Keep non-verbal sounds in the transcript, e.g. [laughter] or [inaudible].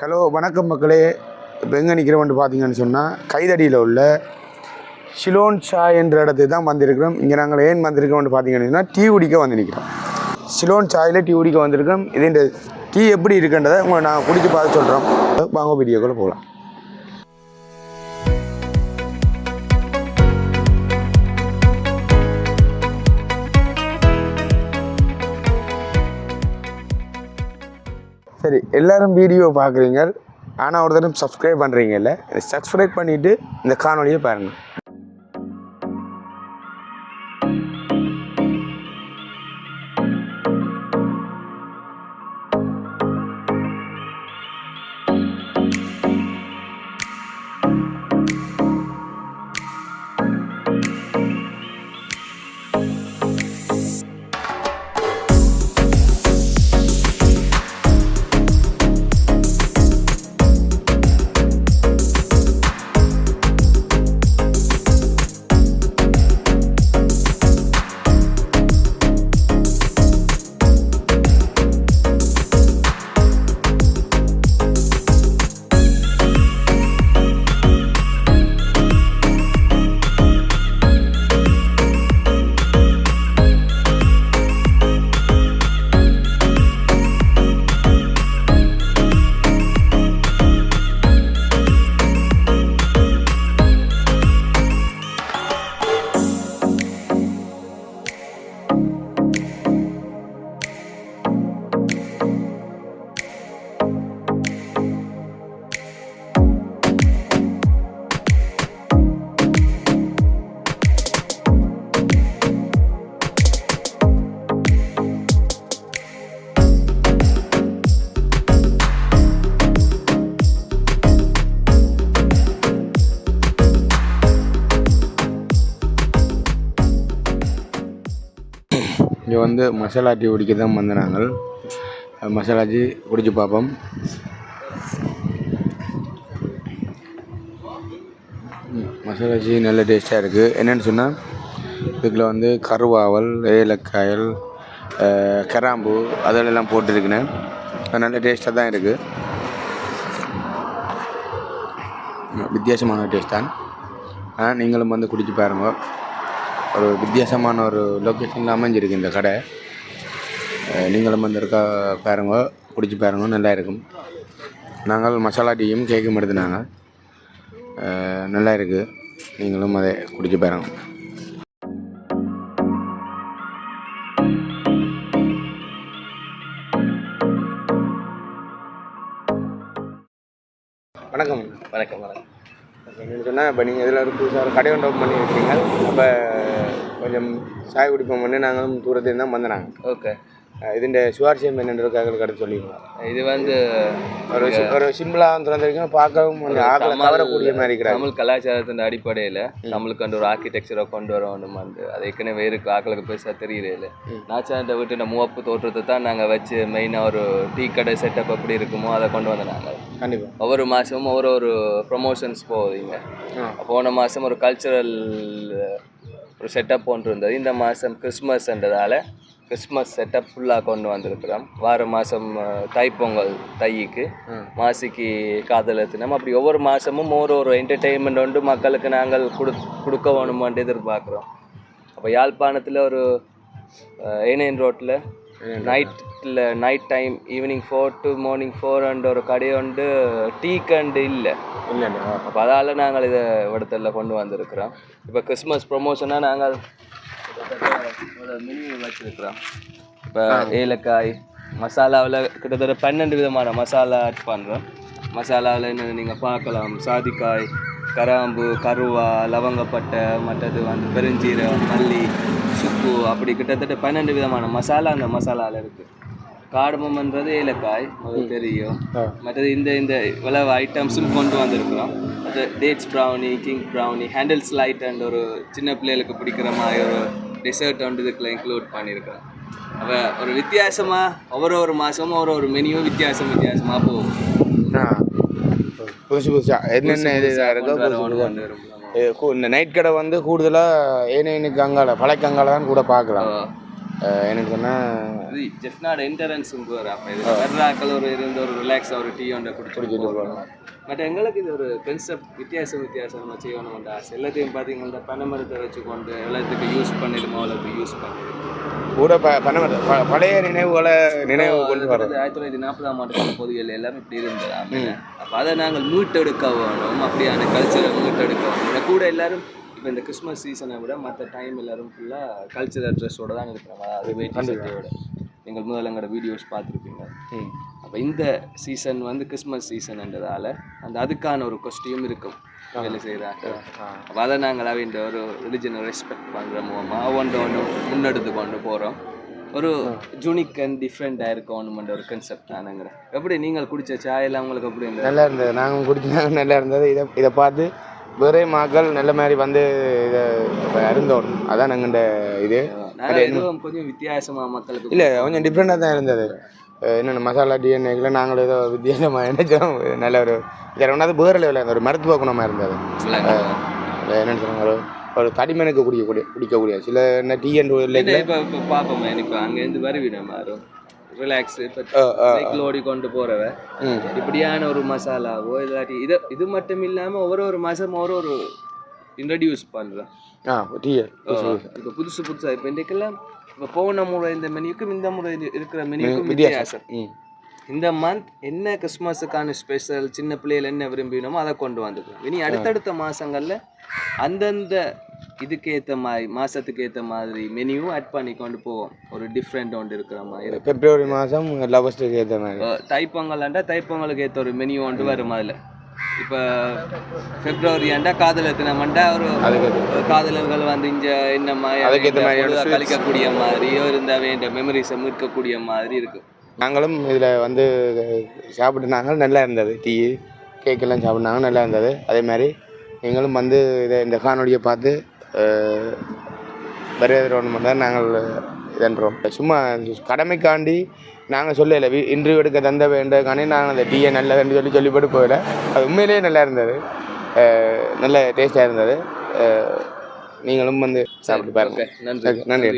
Hello வணக்கம் மக்களே. இப்போ எங்கே நிற்கிறோம்னு பார்த்தீங்கன்னு சொன்னால் கைதடியில் உள்ள ஷிலோன் ஷா என்ற இடத்துக்கு தான் வந்திருக்கிறோம். இங்கே நாங்கள் ஏன் வந்திருக்கோம்னு பார்த்தீங்கன்னு சொன்னால் டீ குடிக்க வந்து நிற்கிறோம் ஷிலோன் சாயில் டீ குடிக்க வந்திருக்கோம் இதுன்ற டீ எப்படி இருக்குன்றதை உங்களை நான் குடிச்சு பார்த்து சொல்கிறோம் வாங்க வீடியோக்குள்ளே போகலாம். சரி எல்லோரும் வீடியோ பார்க்குறீங்க ஆனால் ஒரு தடவை சப்ஸ்கிரைப் பண்ணுறீங்கல்ல சப்ஸ்கிரைப் பண்ணிவிட்டு இந்த காணொலியை பாருங்கள் இங்கே வந்து மசாலா டீ குடிக்க தான் வந்து நாங்கள் மசாலா டீ குடிச்சு பார்ப்போம். மசாலா டீ நல்ல டேஸ்ட்டாக இருக்குது என்னென்னு சொன்னால் இதுக்குள்ள வந்து கருவாவல் ஏலக்காயல் கராம்பு கிராம்பு அதெல்லாம் போட்டுருக்குனேன். அது நல்ல டேஸ்ட்டாக தான் இருக்குது வித்தியாசமான டேஸ்ட் தான். ஆனால் நீங்களும் வந்து குடிச்சு பாருங்கள் ஒரு வித்தியாசமான ஒரு லொக்கேஷனில் அமைஞ்சிருக்கு இந்த கடை. நீங்களும் வந்திருக்கா பாருங்க குடிச்சு பாருங்க நல்லா இருக்கும். நாங்கள் மசாலா டீயும் கேக்கும் எடுத்துனாங்க நல்லா இருக்குது நீங்களும் அதை குடிச்சு பாருங்க. வணக்கம். வணக்கம் வணக்கம். அப்படின்னு சொன்னால் இப்போ நீங்கள் இதில் ஒரு புதுசாக ஒரு கடை ஒன்று ஓப்பன் பண்ணி இருக்கீங்க அப்போ கொஞ்சம் சாய் குடிப்போம் பண்ணி நாங்களும் தூரத்தில் தான் வந்தனாங்க ஓகே ഇതിൻ്റെ சுவாரஸ்யம் என்னன்றதுக்காக கடை சொல்லிடுவோம் இது வந்து ஒரு சி- ஒரு சிம்பிளாக திறந்திருக்கீங்க பார்க்கவும் கொஞ்சம் ஆக்களை கவரக்கூடிய மாதிரி இருக்கிறாங்க தமிழ் கலாச்சாரத்தின் அடிப்படையில் நம்மளுக்கு வந்து ஒரு ஆர்கிடெக்சரை கொண்டு வரணும் வந்து அது ஏற்கனவே இருக்கு ஆக்களுக்கு பெருசாக தெரியல நாச்சாண்ட விட்டு நம்ம மூவப்பு தோற்றத்தை தான் நாங்கள் வச்சு மெயினாக ஒரு டீ கடை செட்டப் எப்படி இருக்குமோ அதை கொண்டு வந்த நாங்கள் கண்டிப்பாக ஒவ்வொரு மாதமும் ஒரு ஒரு ப்ரொமோஷன்ஸ் போகுதுங்க ஆ. போன மாதம் ஒரு கல்ச்சுரல் ஒரு செட்டப் ஒன்று இருந்தது இந்த மாதம் கிறிஸ்மஸ்ன்றதால கிறிஸ்மஸ் செட்டப் ஃபுல்லாக கொண்டு வந்திருக்கிறோம். வார மாதம் தைப்பொங்கல் தைக்கு மாசிக்கு காதல் எத்தினம் அப்படி ஒவ்வொரு மாதமும் ஒரு ஒரு என்டர்டெயின்மெண்ட் வந்து மக்களுக்கு நாங்கள் கொடு கொடுக்க வேணுமான்ட்டு எதிர்பார்க்குறோம். அப்போ யாழ்ப்பாணத்தில் ஒரு ஏனையன் ரோட்டில் நைட்டில் night time evening four to morning four and ஒரு கடை உண்டு. டீ கண்டு இல்லை இல்லை. அப்போ அதால் நாங்கள் இதை இடத்துல கொண்டு வந்திருக்கிறோம். இப்போ கிறிஸ்மஸ் ப்ரொமோஷனாக நாங்கள் மினி வச்சுருக்கிறோம் இப்போ ஏலக்காய் மசாலாவில் கிட்டத்தட்ட பன்னெண்டு விதமான மசாலா ஆட் பண்ணுறோம் மசாலாவில் என்ன நீங்கள் பார்க்கலாம். சாதிக்காய் கராம்பு கருவா லவங்கப்பட்டை மற்றது வந்து பெருஞ்சீரகம் மல்லி சுக்கு அப்படி கிட்டத்தட்ட பன்னெண்டு விதமான மசாலா அந்த மசாலாவில் இருக்குது காடமம்ன்றது ஏலக்காய் அது தெரியும். மற்றது இந்த இந்த இவ்வளவு ஐட்டம்ஸும் கொண்டு வந்திருக்கிறோம். அது dates brownie king brownie handle slide and ஒரு சின்ன பிள்ளைகளுக்கு பிடிக்கிற மாதிரி ஒரு டெசர்ட் வந்து இதுக்குள்ள இன்க்ளூட் பண்ணியிருக்கிறோம் அப்போ ஒரு வித்தியாசமாக ஒவ்வொரு ஒரு மாதமும் ஒரு ஒரு மெனியும் வித்தியாசம் வித்தியாசமாக போகும். புதுசு புதுசாக என்னென்ன இது இதாக இருக்கோ இந்த நைட் கடை வந்து கூடுதலாக ஏனைனுக்கு அங்கால பழைக்கு அங்கால தான் கூட பார்க்கலாம். என்னன்னு சொன்னால் ஜெஃப்னாட என்டரன்ஸும் போகிற அப்போ இது வெர்ராக்கள் ஒரு இருந்து ஒரு ரிலாக்ஸாக ஒரு டீ ஒன்றை குடிச்சிட்டு போகணும். பட் எங்களுக்கு இது ஒரு கன்செப்ட் வித்தியாசம் வித்தியாசமாக செய்யணும்ன்ற ஆசை. எல்லாத்தையும் பார்த்தீங்கன்னா பனைமரத்தை வச்சுக்கொண்டு எல்லாத்துக்கும் யூஸ் பண்ணிடுமோ எல்லாத்துக்கும் யூஸ் பண்ணிடுமோ? கூட ப பணம் பழைய நினைவுகளை நினைவு கொண்டு வர ஆயிரத்தி தொள்ளாயிரத்தி நாற்பதாம் ஆண்டு பொதுவில் எல்லாமே இப்படி இருந்தது. அப்போ அதை நாங்கள் மீட்டெடுக்க வேணும். அப்படியான கல்ச்சரை மீட்டெடுக்க வேணும். கூட எல்லாரும் இப்போ இந்த கிறிஸ்மஸ் சீசனை விட மற்ற டைம் எல்லாரும் ஃபுல்லாக கல்ச்சரல் ட்ரெஸ்ஸோட தான் இருக்கிறாங்க அதாவது வேட்டி சட்டையோட. நீங்கள் முதல்ல எங்களோட வீடியோஸ் பார்த்துருப்பீங்க. அப்போ இந்த சீசன் வந்து கிறிஸ்மஸ் சீசன்ன்றதால அந்த அதுக்கான ஒரு கொஸ்டியூம் இருக்கும். வேலை செய்கிறாங்க அப்போ அதை நாங்கள் அவன் ஒரு ரிலிஜனை ரெஸ்பெக்ட் பண்ணுற மூலமாக ஒன்று ஒன்று முன்னெடுத்து கொண்டு போகிறோம் ஒரு ஜூனிக் அண்ட் டிஃப்ரெண்ட்டாக இருக்கணுமென்ற ஒரு கன்செப்ட் தானுங்கிறேன் எப்படி? நீங்கள் குடிச்ச சாயெல்லாம் உங்களுக்கு எப்படி இருந்தது? நல்லா இருந்தது. நாங்கள் குடிச்சாங்க நல்லா இருந்தது. இதை இதை பார்த்து வேறே மக்கள் நல்ல மாதிரி வந்து இதை அருந்தோம் அதான் நாங்கள் இது. கொஞ்சம் வித்தியாசமாக மக்களுக்கு இல்லை கொஞ்சம் டிஃப்ரெண்ட்டாக தான் இருந்தது. என்னென்ன மசாலா டிஎன்ஏக்குள்ள நாங்கள் ஏதோ வித்தியாசமாக [laughs] நினைச்சோம். நல்ல ஒரு ஒன்றாவது வேறு லெவலில் ஒரு மருத்துவ குணமாக இருந்தது. என்னென்னு சொன்னாங்க ஒரு ஒரு தடிமனுக்கு குடிக்கக்கூடிய குடிக்கக்கூடிய சில என்ன டீ அண்ட் இல்லை இப்போ இப்போ பார்ப்போமே இப்போ அங்கேருந்து வருவிடும் மாறும் ரிலாக்ஸ் சைக்கிள் ஓடி கொண்டு போகிறவ ம். இப்படியான ஒரு மசாலாவோ இல்லாட்டி இது இது மட்டும் இல்லாமல் ஒரு ஒரு மாதம் ஒரு ஒரு இன்ட்ரடியூஸ் டீ இப்போ புதுசு புதுசாக இப்போ இன்றைக்கெல்லாம் இப்போ போன முறை இந்த மெனியுக்கும் இந்த முறை இருக்கிற மெனியுக்கும் வித்தியாசம். இந்த மந்த் என்ன கிறிஸ்மஸுக்கான ஸ்பெஷல் சின்ன பிள்ளைகள் என்ன விரும்பினோமோ அதை கொண்டு வந்துக்கலாம் இனி அடுத்தடுத்த மாதங்களில் அந்தந்த இதுக்கு ஏற்ற மாதிரி மாதத்துக்கு ஏற்ற மாதிரி மெனியும் ஆட் பண்ணி கொண்டு போவோம். ஒரு டிஃப்ரெண்ட் ஒன்று இருக்கிற மாதிரி. பிப்ரவரி மாதம் லவஸ்ட்டுக்கு ஏற்ற மாதிரி. தைப்பொங்கல்ண்டா தைப்பொங்கலுக்கு ஏற்ற ஒரு மெனு ஒன்று வரும் அதில். இப்போ பிப்ரவரி ஆண்டா காதல் தினமண்டா ஒரு காதலர்கள் வந்து இங்க என்ன மாதிரி கழிக்கக்கூடிய மாதிரி இருந்த வேண்டிய மெமரிஸை மீட்கக்கூடிய மாதிரி இருக்கு. நாங்களும் இதில் வந்து சாப்பிட்டுனாங்க நல்லா இருந்தது. டீ கேக்கெல்லாம் சாப்பிட்னாங்க நல்லா இருந்தது. அதே மாதிரி நீங்களும் வந்து இதை இந்த காணொலியை பார்த்து வரவேற்கணும் தான் நாங்கள் இதன்றோம் சும்மா கடமைக்காண்டி நாங்கள் சொல்லலை. இன்டர்வியூ எடுக்க தந்த வேண்டக்காண்டி நாங்கள் அந்த டீயை நல்லதுன்னு சொல்லி சொல்லிப்பட்டு போகல. அது உண்மையிலேயே நல்லா இருந்தது. நல்ல டேஸ்ட்டாக இருந்தது. நீங்களும் வந்து சாப்பிட்டு பாருங்க. நன்றி. நன்றி.